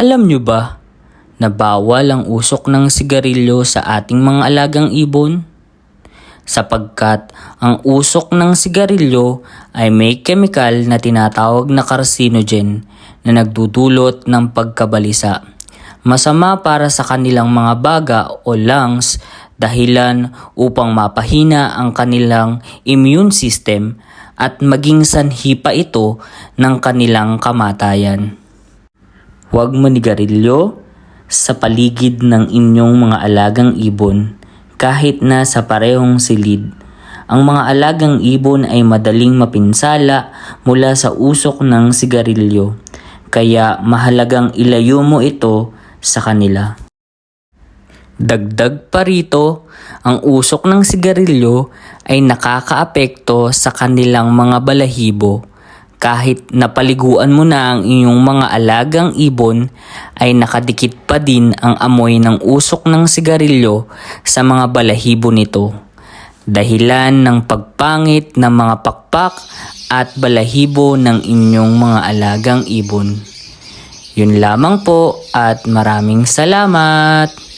Alam nyo ba na bawal ang usok ng sigarilyo sa ating mga alagang ibon? Sapagkat ang usok ng sigarilyo ay may chemical na tinatawag na carcinogen na nagdudulot ng pagkabalisa. Masama para sa kanilang mga baga o lungs dahilan upang mapahina ang kanilang immune system at maging sanhi pa ito ng kanilang kamatayan. Huwag manigarilyo sa paligid ng inyong mga alagang ibon kahit na sa parehong silid. Ang mga alagang ibon ay madaling mapinsala mula sa usok ng sigarilyo, kaya mahalagang ilayo mo ito sa kanila. Dagdag pa rito, ang usok ng sigarilyo ay nakakaapekto sa kanilang mga balahibo. Kahit napaliguan mo na ang iyong mga alagang ibon, ay nakadikit pa din ang amoy ng usok ng sigarilyo sa mga balahibo nito. Dahilan ng pagpangit ng mga pakpak at balahibo ng inyong mga alagang ibon. Yun lamang po at maraming salamat!